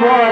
যাব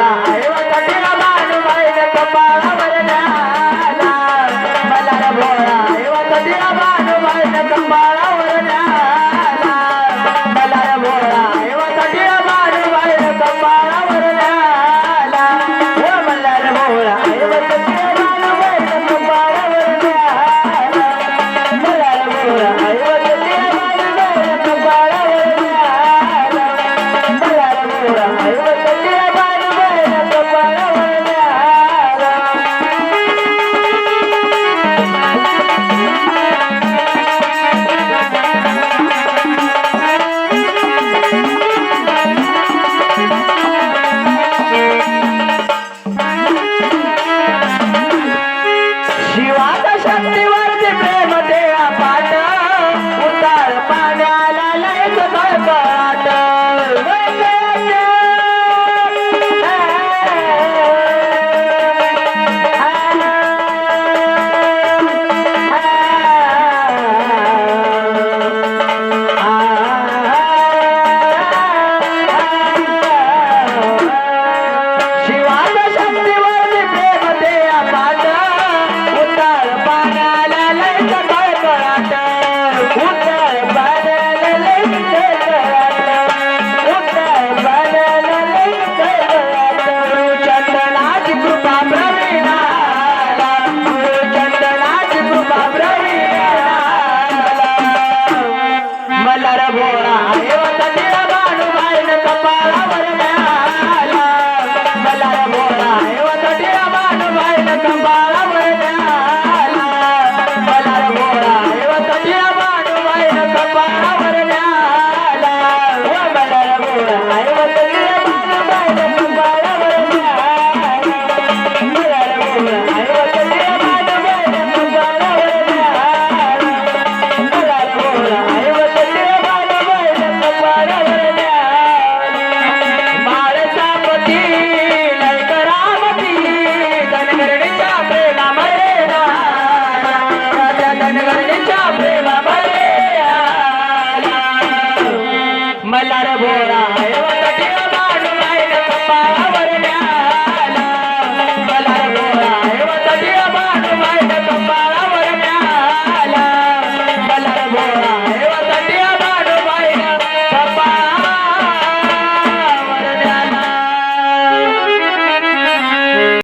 शक्तीवरती प्रेम देवा पाठ. उतार पाण्याला लयच कळकळाट